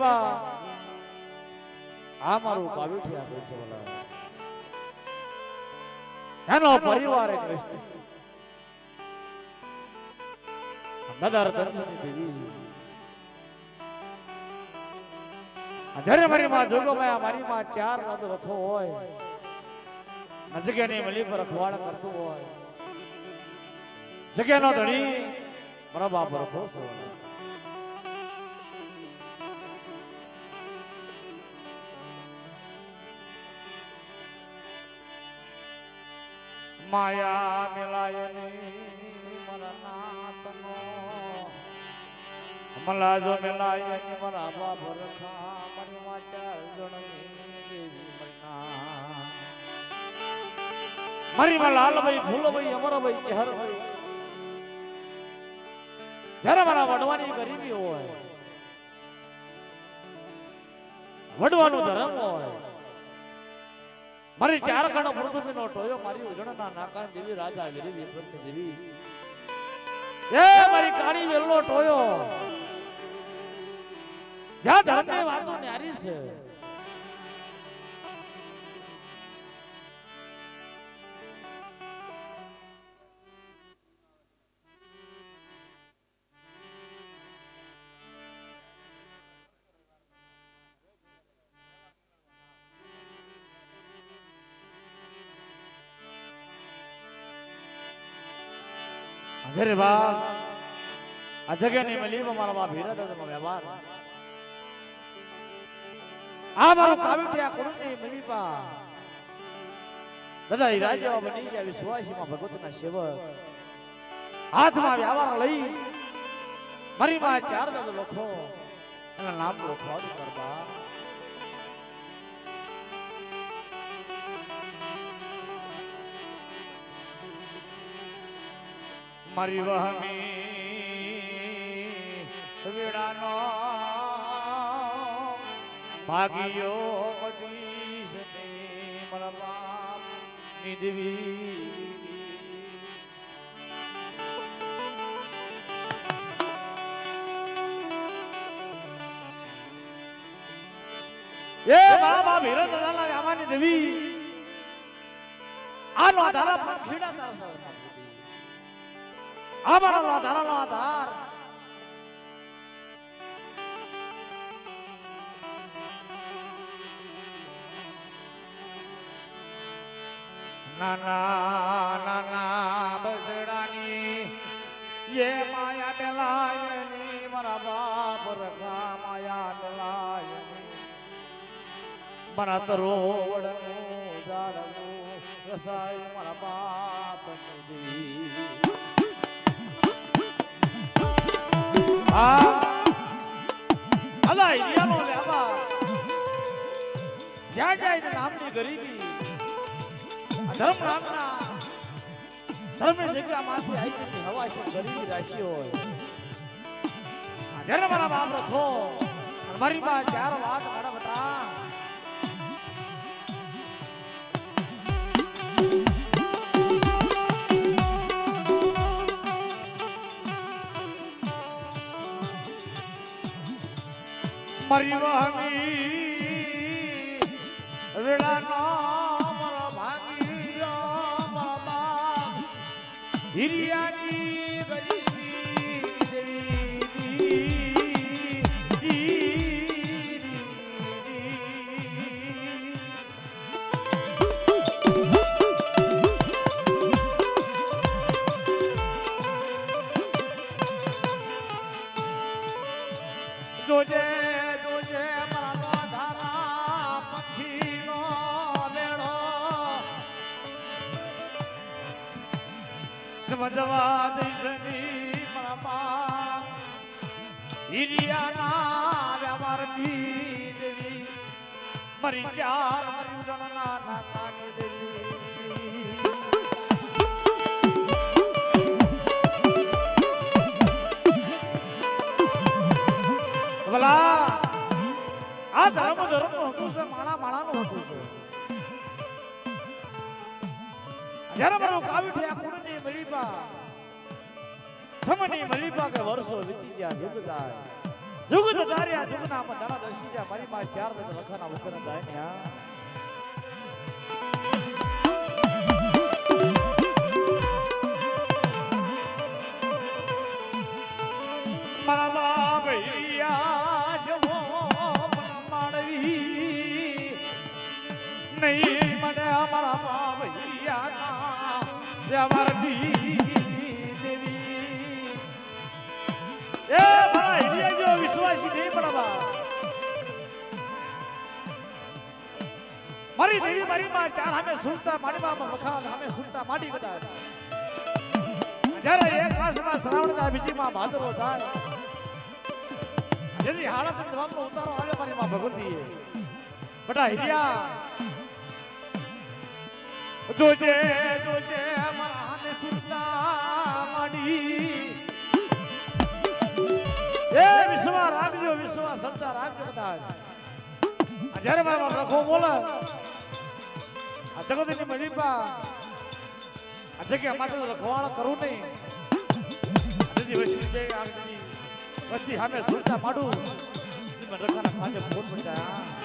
મલીબા આ મારું કાવીઠિયા કહેશે બોલા એનો પરિવાર કૃષ્ણ. નદર તંત્રની દેવી. જ્યારે મારી માં જોગમાયા મારી માં ચાર નદ રખો હોય જગ્યાની મલી પર રખવાડ કરતું હોય જગ્યાનો ધણી મારા બાપ રખો છો. માયા મિલાયની મારા નાતનો મલાજો મિલાયની મારા બાપ રખા મારી ચાર જણની દેવી મરના મારી માં લાલભાઈ ફૂલભાઈ અમરભાઈ, ચહેરભાઈ. જ્યારે મારા વડવાની ગરીબી હોય, વડવાનું ધર્મ હોય મારી ચાર ખંડ પૃથ્વી નો ટોયો મારી ઉજળના નાકા દેવી રાજા ગરીબી પ્રત્યે દેવી. એ મારી કાળી વેલનો ટોયો. જ્યાં ધર્મની વાતો ન્યારી છે અરે બાપ આ જગ્યાની મળી મારા બાપ હીરા દાદાનો વ્યવહાર. આ મારું કાવિટિયા કુળની મલીપા દાદા હીરા જેવા બની ગયા વિશ્વાસીમાં ભગવતના સેવક. હાથમાં વ્યવહાર લઈ મારી માં ચાર દાદા લખો. એના નામ લખો કરવા મારી વહમી વેડાનો ભાગ્યો ને મારા બાપ નિધવી એ મારા બાપ હિરણ વ્યામાની દેવી. આ નો પણ ખીડા તારા আমার আল্লাহ ধার আল্লাহ ধার નાના નાના બસડાની યે માયા મેલાયની મારા બાપ રખા માયા મેલાયની મારા તરોવડનું ઝાડનું રસાયું મારા બાપની દી આ અલા ઇરિયાનો લેવા જ્યાં જાય ને નામની ગરીબી. ધર્મ નામના ધર્મની જગ્યામાંથી આવી જતી હવા છે, ગરીબી રાશિ હોય. મારા બાપ મારી પાસે ચાર વાત મારી વાહની વેળાનો મારા ભાગ્યો મારા સમજવા દઈશની બાપ હિરિયાના વ્યવહારની દેવી મરી ચાર મરી જણના દેવી જ્યારે મારો કાવીઠિયા કુળની મળીપા સમની મળીપા કે વર્ષો વીતી ગયા, જુગ જાય. જુગ તો તાર્યા જુગના માં દાણા દર્શી ગયા, મારી પાસે ચાર દિવસ લખાના વચન જાય ને વ્યવહાર દેવી એ મારા હિરિયા જેવો વિશ્વાસી નહીં પડવા મારી દેવી, મારી માં ચાર હામે સુરતા મારી માં વખાણ, હામે સુરતા માડી કદાચ જ્યારે એક માસમાં શ્રાવણ થાય, બીજી માં ભાદરો થાય. જેની હાલત જવાબનો ઉતારો આવે મારી માં ભગવતી બટા હિરિયા જોજે જોજે હામે સુલતા માડી. એ વિશ્વા રાખજો વિશ્વા સરદાર રાખજો કદાચ જ્યારે મારા રખો બોલે, આ જગતની મજીપા આ જગ્યા માટે રખવાળ કરું નહીં. આજે વચ્ચે બે આગળની વચ્ચે સામે સુરતા માડું મને રખાના ખાતે ફોન પડતા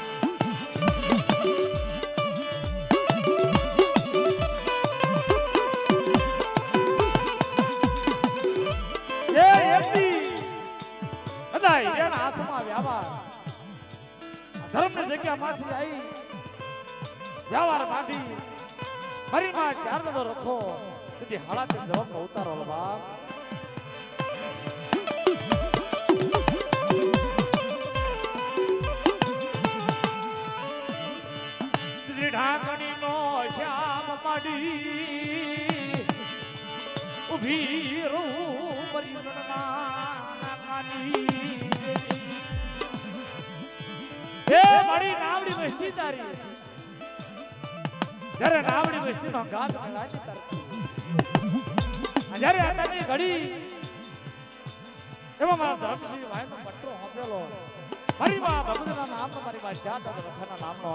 હાથમાં વ્યાપાર ધર્મની જગ્યામાંથી આવી વ્યવહારમાંથી મારી માં ચાર રખો. તેથી હાલાતે જવાબનો ઉતારો બાપ. તારી જ્યારે નાવડી વસ્તી નો ગાત લાગી તારી. જ્યારે આતાની ઘડી, એમાં મારા ધરમસિંહ ભાઈ નો પટ્ટો હોપેલો મારી માં ભગવતના નામ મારી માં જાત રખાના નામનો.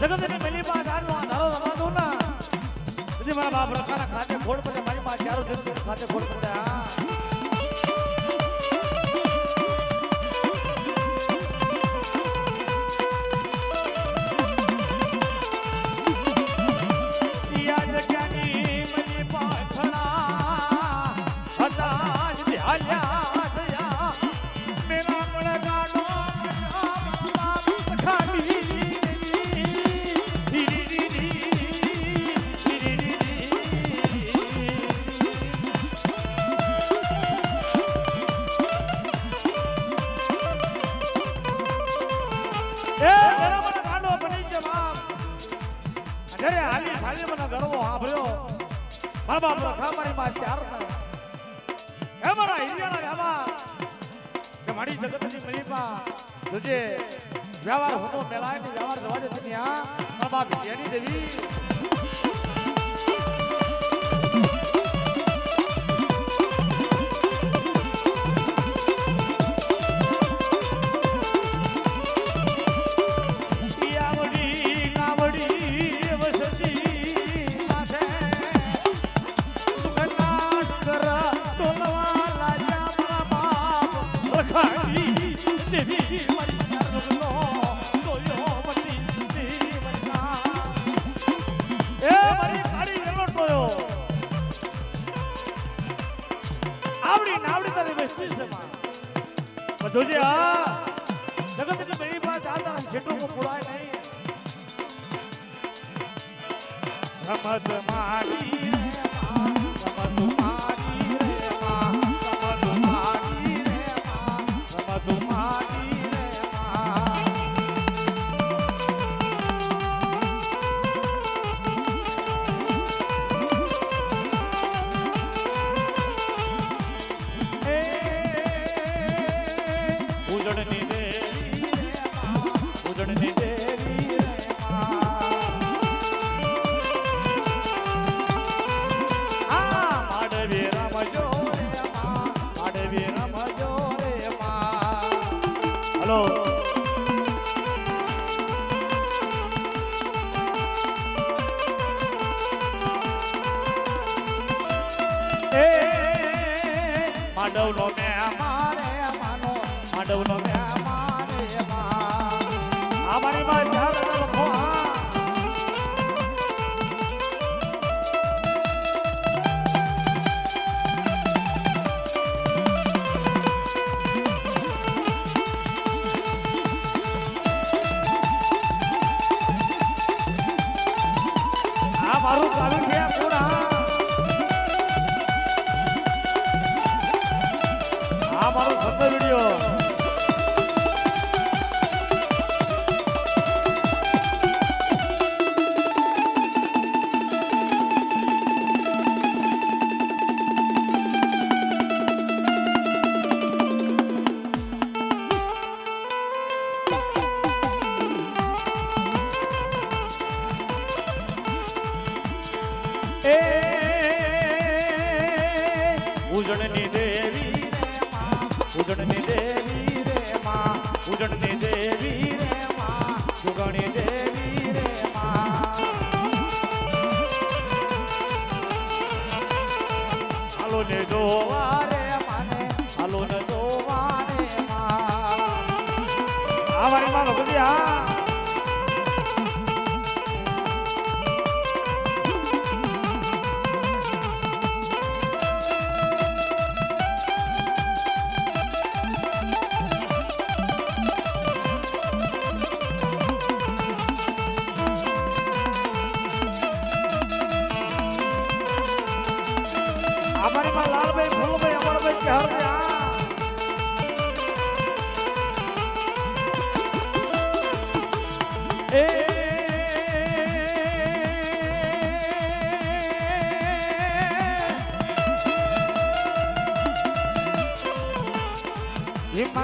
જગતની મેલી માં ગાનો ધારો રમાતો ના. પછી મારા બાપ રખાના ખાતે ખોડ પડે, મારી માં ચારો જગત ખાતે ખોડ પડે, હા. બાપ આવડી નાવડી તારી બેસતી છે માં બધું જે આ કે મેરી પાસે આતા છેટો કો પુરાય નહીં. રમત મારી, રમત માંડવનો મેં મારે માનો એ ઉજળની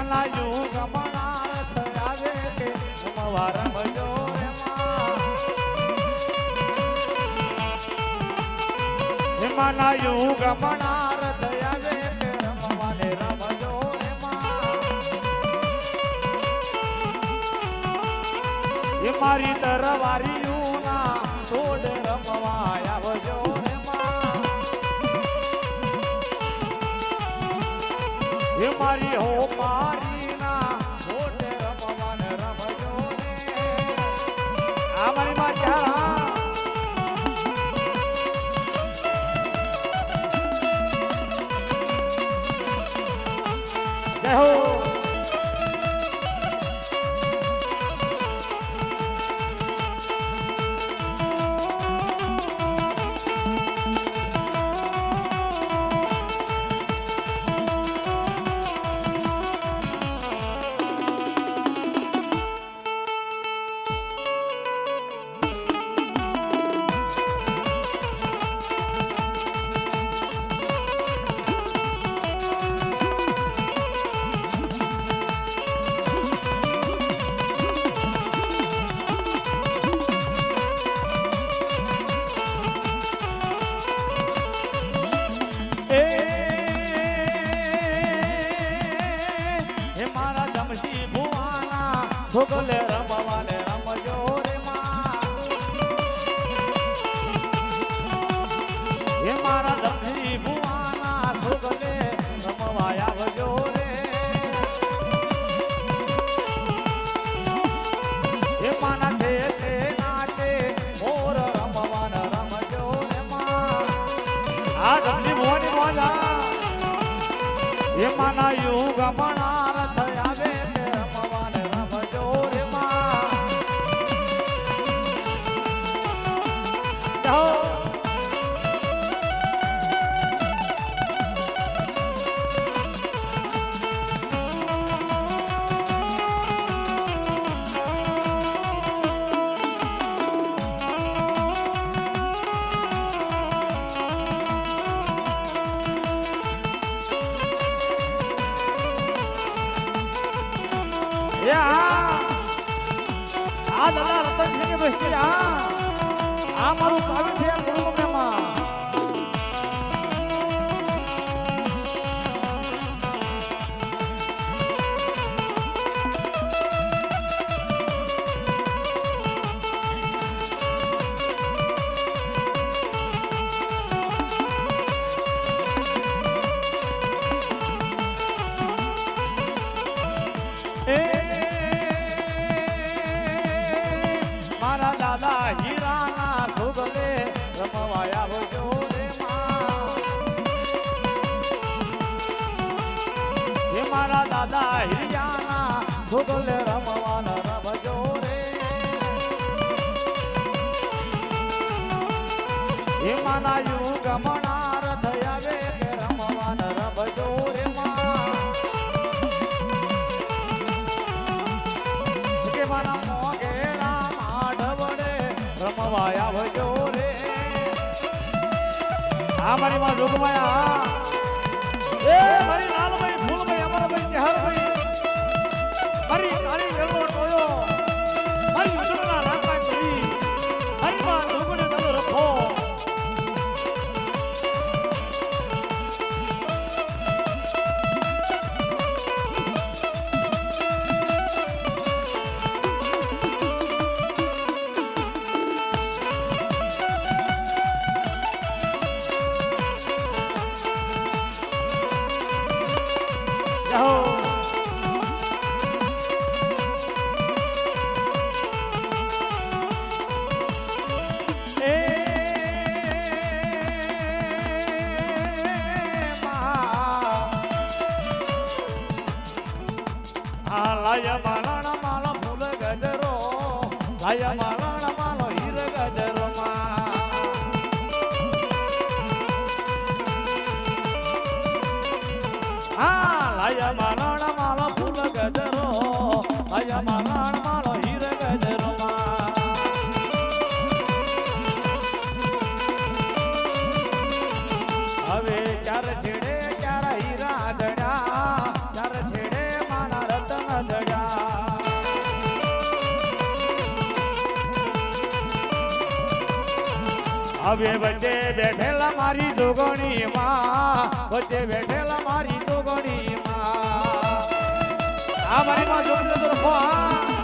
લાયું ગમનાર મારી તરવારી યુગમણ એ આ આ દાદા રતન છે કે બસ્તી આ મારું કાવ્ય છે ગુરુ મેમાં આ મારી માં જોગમાયા એ! મારી લાલભાઈ ફૂલભાઈ અમરભાઈ ચહરભાઈ. લાય મારણ માલો ફૂલ ગજરો લાય મારણ હવે વચ્ચે બેઠેલા મારી જોગણી માં વચ્ચે બેઠેલા મારી જોગણી માં આ મારી માં જોગણી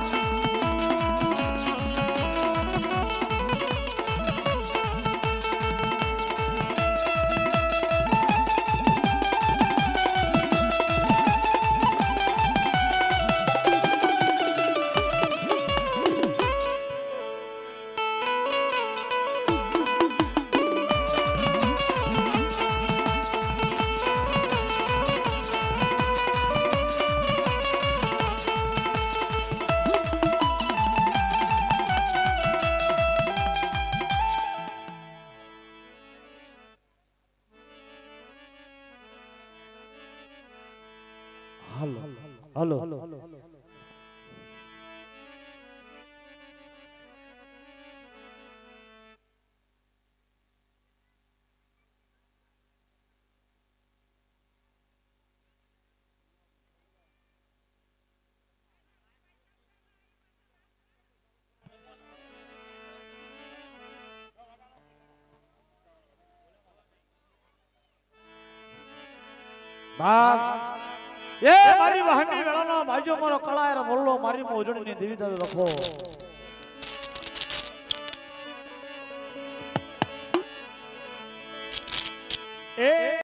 બાપ એ મારી વાહની વેળાનો ભાઈજો મારો કળાયર મોલ્લો મારી મોજણીની દેવી દાદુ લખો. એ